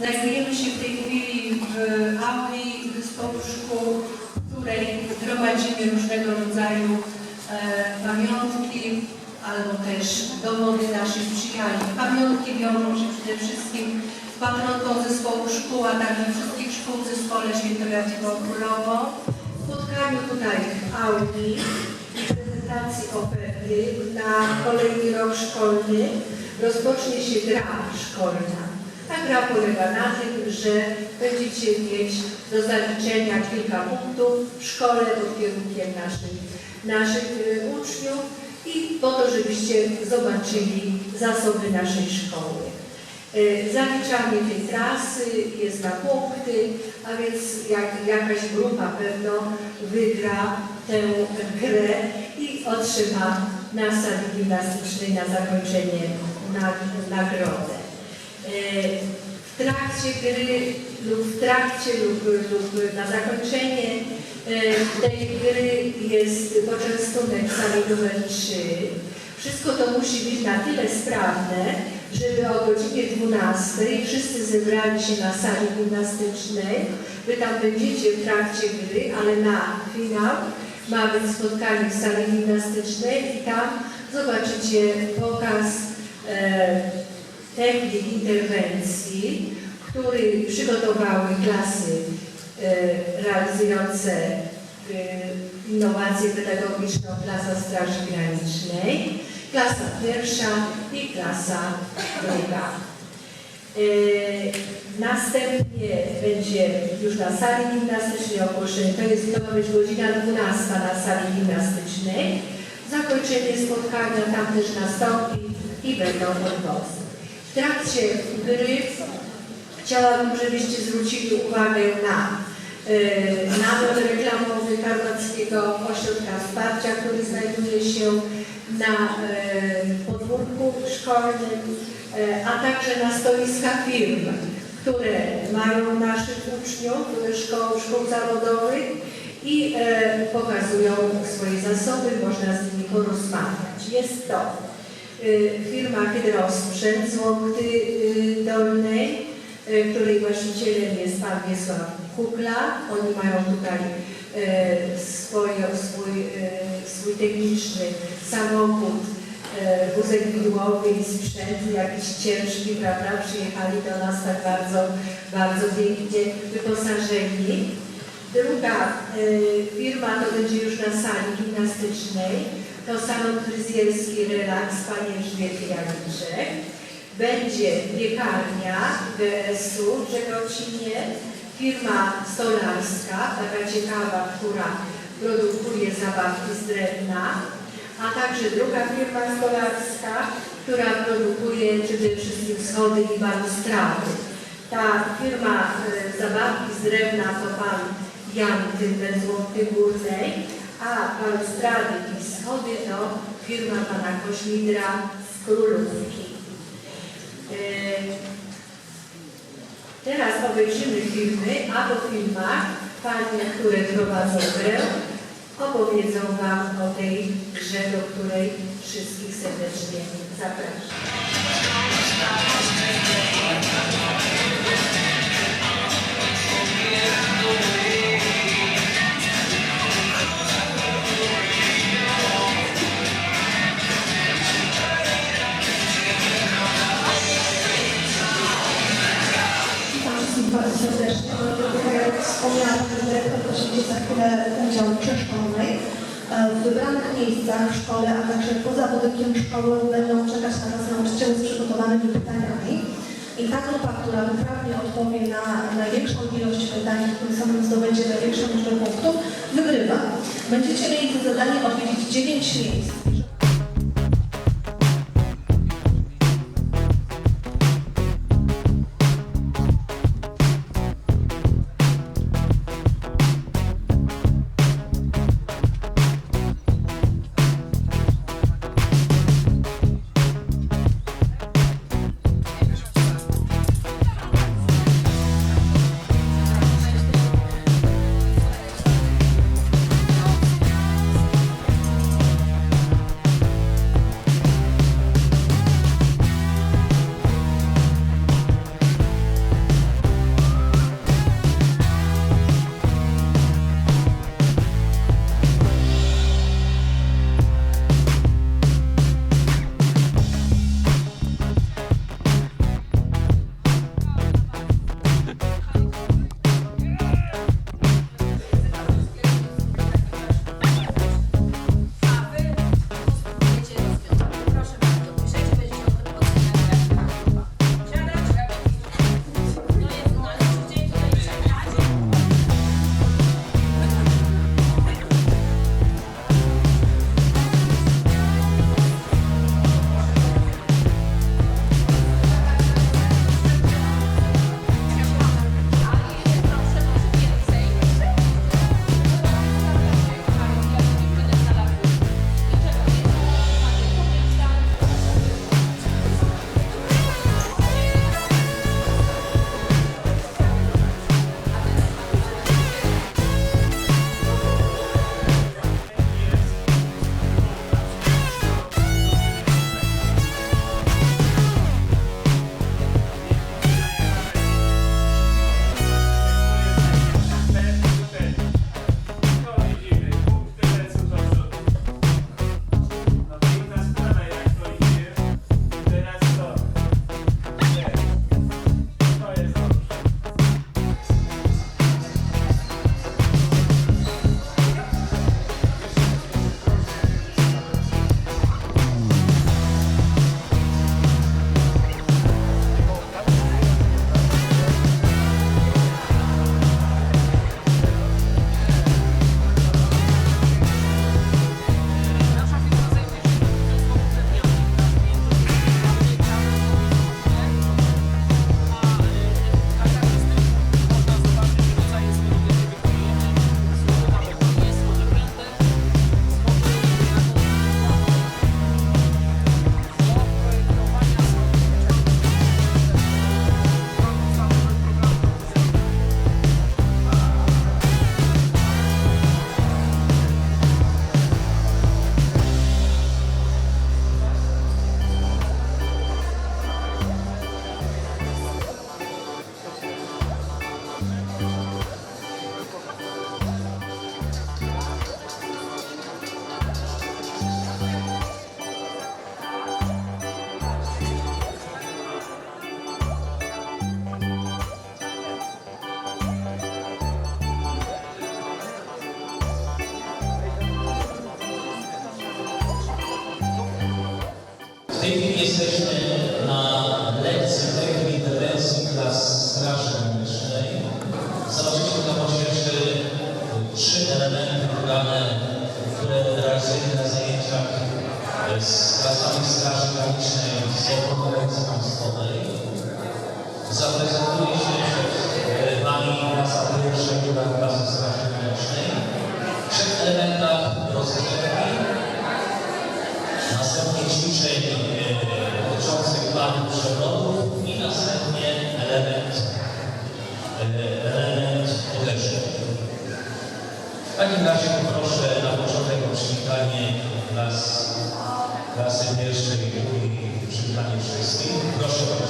Znajdujemy się w tej chwili w auli zespołu szkół, w której gromadzimy różnego rodzaju e, pamiątki albo też dowody naszych przyjaciół. Pamiątki wiążą się przede wszystkim z patronką zespołu szkół, a także wszystkich szkół w zespole Świętojakiego Królowo. W spotkaniu tutaj w auli i prezentacji oferty na kolejny rok szkolny rozpocznie się gra szkolna. Ta gra polega na tym, że będziecie mieć do zaliczenia kilka punktów w szkole pod kierunkiem naszych, naszych y, uczniów i po to, żebyście zobaczyli zasoby naszej szkoły. Y, Zaliczanie tej trasy jest na punkty, a więc jak jakaś grupa pewno wygra tę grę i otrzyma na sali gimnastycznej na zakończenie nag- nagrodę. W trakcie gry lub w trakcie lub, lub na zakończenie y, tej gry jest poczęstunek sali numer 3. Wszystko to musi być na tyle sprawne, żeby o godzinie 12 wszyscy zebrali się na sali gimnastycznej. Wy tam będziecie w trakcie gry, ale na finał ma być spotkanie w sali gimnastycznej i tam zobaczycie pokaz e, technik interwencji, który przygotowały klasy e, realizujące e, innowacje pedagogiczne klasa Straży Granicznej, klasa pierwsza i klasa druga. E, Następnie będzie już na sali gimnastycznej ogłoszenie, to jest to być godzina 12 na sali gimnastycznej. Zakończenie spotkania tam też nastąpi i będą odgłosy. W trakcie gry chciałabym, żebyście zwrócili uwagę na e, namiot reklamowy Karpackiego Ośrodka Wsparcia, który znajduje się na e, podwórku szkolnym, e, a także na stoiska firm, które mają naszych uczniów szkoł, szkół zawodowych i pokazują swoje zasoby, można z nimi porozmawiać. Jest to y, firma Hydrosprzęt z Łokty y, Dolnej, y, której właścicielem jest pan Wiesław Kukla. Oni mają tutaj y, swoje, swój, y, swój techniczny samochód, y, wózek widłowy i sprzęt, jakiś ciężki, prawda? Przyjechali do nas tak bardzo, bardzo pięknie wyposażeni. Druga y, firma to będzie już na sali gimnastycznej. To salon fryzjerski Relaks Pani Elżbiety Janiczek. Będzie piekarnia GS-u w Żegocinie. Firma stolarska, taka ciekawa, która produkuje zabawki z drewna. A także druga firma stolarska, która produkuje przede wszystkim schody i balustrady. Ta firma y, zabawki z drewna to pan Jan Tymben z Górnej, a balustrady i schody to firma pana Kośmidra z Królówki. Y, Teraz obejrzymy filmy, a po filmach panie, które prowadzą grę, opowiedzą Wam o tej grze, do której wszystkich serdecznie zapraszam. Miejscach w szkole, a także poza budynkiem szkoły będą czekać na nas nauczyciele z przygotowanymi pytaniami. I ta grupa, która wyprawnie odpowie na największą ilość pytań, tym samym zdobędzie największą liczbę punktów, wygrywa. Będziecie mieli za zadanie odwiedzić 9 miejsc. Chwili jesteśmy na lekcji techniki interwencji klas Straży Granicznej. Zobaczyliśmy na młodzieży trzy elementy programy, które realizujemy na zajęciach z klasami Straży Granicznej z konferencji państwowej. Zaprezentuje się przed Wami klasa pierwsza i druga klasa Straży Granicznej. W trzech elementach rozgrywki, następnie ćwiczeń e, dotyczących planu przewodów i następnie element, e, element uderzeń. W takim razie poproszę na początek o przywitanie klas, klasy pierwszej i przywitanie wszystkich. Proszę bardzo.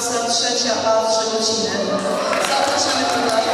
Klasa trzecia A. Zapraszamy. Drugie